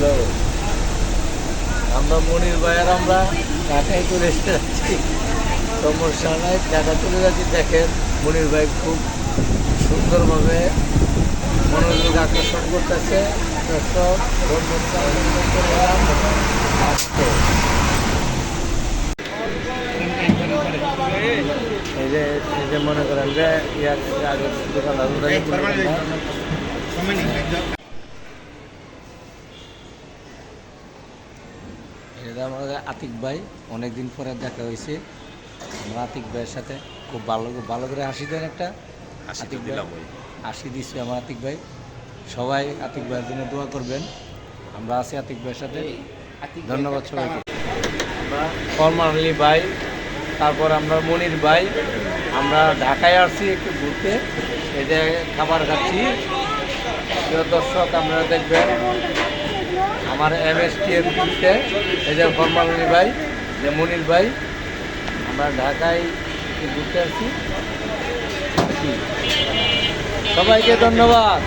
Hello. আমরা মনির ভাইয়ের আমরা ঢাকায় চলে যাচ্ছি সমস্যা নাই, ঢাকা চলে যাচ্ছি। দেখেন, মনির ভাই খুব সুন্দরভাবে মনোযোগ আকর্ষণ করতেছে। এই যে মনে করেন যে, ইয়ার আগে দোকানদার এটা আমাদের আতিক ভাই অনেক দিন পরে দেখা হয়েছে। আমরা আতিক ভাইয়ের সাথে খুব ভালো ভালো করে হাসি দেন একটা। আতিক ভাই হাসি দিচ্ছে আমার আতিক ভাই। সবাই আতিক ভাইয়ের জন্য দোয়া করবেন। আমরা আছি আতিক ভাইয়ের সাথে। ধন্যবাদ সবাইকে। আমরা ফরমান আলী ভাই তারপর আমরা মনির ভাই। আমরা ঢাকায় আসছি একটু ঘুরতে। এই যে খাবার খাচ্ছি। দর্শক আমরা দেখবেন আমার এম এস টি এম টিভিতে এই যে ফরমালি ভাই, যে মনির ভাই, আমরা ঢাকায় ঘুরতে আসছি সবাইকে ধন্যবাদ।